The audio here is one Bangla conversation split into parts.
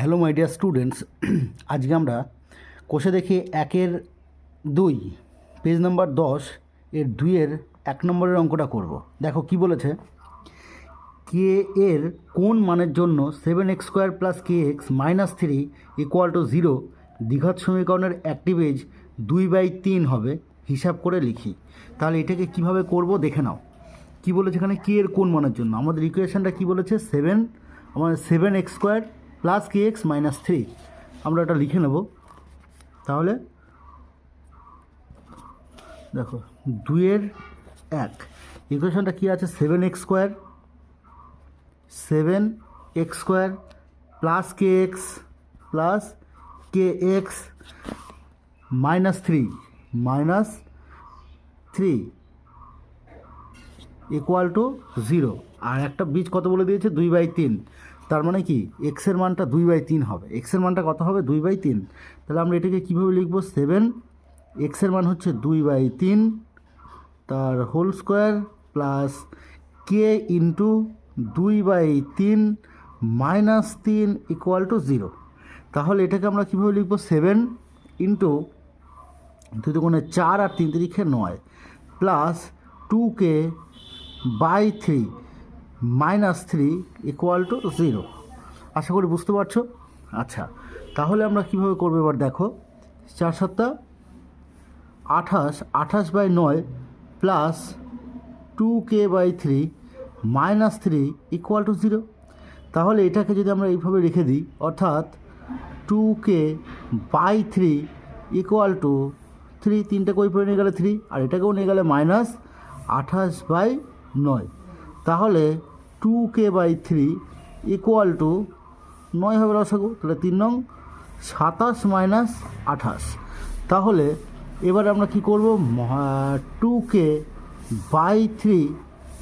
হ্যালো মাই ডিয়ার স্টুডেন্টস, আজকে আমরা কোষে দেখি একের দুই, পেজ নাম্বার দশ, এর দুইয়ের এক নম্বরের অঙ্কটা করব। দেখো কি বলেছে? কে এর কোন মানের জন্য seven X square plus K X minus three equal to zero দ্বিঘাত সমীকরণের অ্যাক্টিভেজ দুই বাই তিন হবে, হিসাব করে লিখি। তাহলে এটাকে কীভাবে করব দেখে নাও। কি বলেছে এখানে? কে এর কোন মানের জন্য? আমাদের ইকুয়েশনটা কি বলেছে? সেভেন আমাদের seven X square plus K X minus three? আমরা এটা লিখে নেব। তাহলে দেখো, দুইয়ের এক। ইকুয়েশনটা কী আছে? Seven X square, seven X square plus K X plus K X minus three minus three equal to zero. আর একটা বীজ কত বলে দিয়েছে? দুই বাই তিন। তার মানে কি? এক্সের মানটা দুই বাই তিন হবে। এক্সের মানটা কত হবে? দুই বাই তিন। তাহলে আমরা এটাকে কীভাবে লিখব? সেভেন এক্সের মান হচ্ছে দুই বাই তিন তার whole square plus K into দুই বাই তিন মাইনাস তিন ইকুয়াল টু জিরো তাহলে এটাকে আমরা কীভাবে লিখব? সেভেন ইন্টু দুই দুগুণে চার আর তিন তিরিখে নয় plus two K by three minus three equal to zero আশা করি বুঝতে পারছ? আচ্ছা তাহলে আমরা কীভাবে করব এবার দেখো। চার সপ্তাহ আঠাশ আঠাশ বাই নয় plus two K by three minus three equal to zero তাহলে এটাকে যদি আমরা এইভাবে রেখে দিই, অর্থাৎ two K by three equal to three তিনটে কই পড়ে নিয়ে গেলে থ্রি আর এটাকেও নিয়ে গেলে মাইনাস আঠাশ বাই নয়। তাহলে two K by three equal to নয় হবে রসাগু তাহলে তিন নং, সাতাশ মাইনাস আঠাশ। তাহলে এবার আমরা কি করব? Two K by three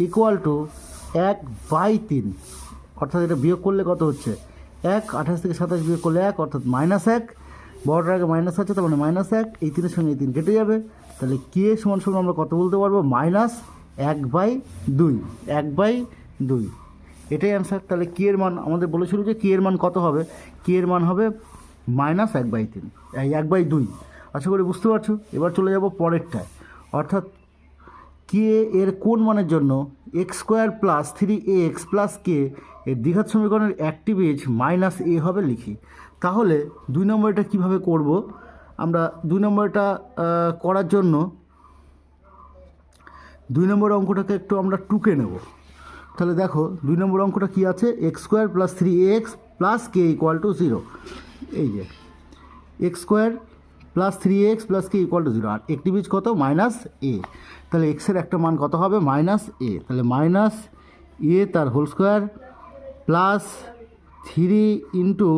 equal to এক বাই তিন। অর্থাৎ এটা বিয়োগ করলে কত হচ্ছে? এক, আঠাশ থেকে সাতাশ বিয়োগ করলে এক, অর্থাৎ মাইনাস এক। বড়টার আগে মাইনাস আছে তার মানে মাইনাস এক, এই তিনের সঙ্গে এই তিন কেটে যাবে। তাহলে কে সমান সমান আমরা কত বলতে পারব? মাইনাস এক বাই দুই। এক বাই দুই। এটাই অ্যান্সার তাহলে কে এর মান? আমাদের বলেছিল যে কে এর মান কত হবে? কে এর মান হবে? মাইনাস এক বাই তিন। এক বাই দুই। আশা করি বুঝতে পারছ? এবার চলে যাব পরেরটায়। অর্থাৎ কে এর কোন মানের জন্য X square plus three A X plus K এর দ্বিঘাত সমীকরণের অ্যাক্টিভ এজ মাইনাস এ হবে লিখি। তাহলে দুই নম্বরটা কীভাবে করব? আমরা দুই নম্বরটা করার জন্য দুই নম্বর অঙ্কটাকে একটু আমরা টুকে নেব। তাহলে দেখো দুই নম্বর অঙ্কটা কী আছে? X square plus three X plus K equal to zero এই যে X square plus three X plus K equal to zero আর একটি বীজ কত? মাইনাস এ তাহলে এক্সের একটা মান কত হবে? মাইনাস এ তাহলে মাইনাস এ তার whole square plus three into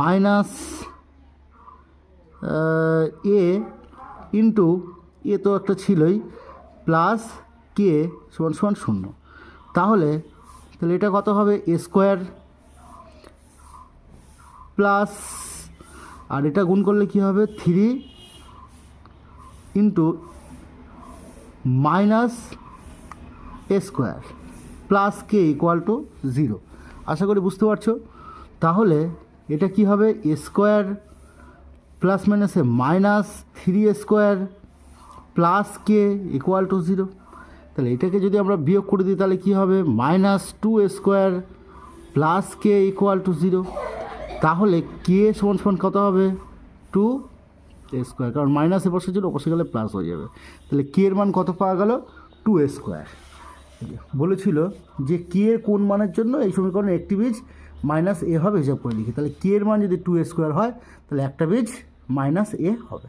minus A into A তো একটা ছিলই প্লাস কে সমান সমান শূন্য। তাহলে তাহলে এটা কত হবে? এ স্কোয়ার প্লাস আর এটা গুণ করলে কি হবে? Three into minus A square plus K equal to zero আশা করি বুঝতে পারছ? তাহলে এটা কি হবে? এ স্কোয়ার প্লাস মাইনাসে minus three square plus K equal to zero তাহলে এটাকে যদি আমরা বিয়োগ করে দিই, তাহলে কী হবে? Minus two square plus K equal to zero তাহলে কে সমান সমান কত হবে? Two square. কারণ মাইনাসে বসে ছিল বসে গেলে প্লাস হয়ে যাবে। তাহলে কে এর মান কত পাওয়া গেল? Two square. বলেছিল যে কে এর কোন মানের জন্য এই সমীকরণে একটি বীজ মাইনাস এ হবে, হিসাব করে লিখি। তাহলে কে এর মান যদি টু স্কোয়ার হয়, তাহলে একটা বীজ মাইনাস এ হবে।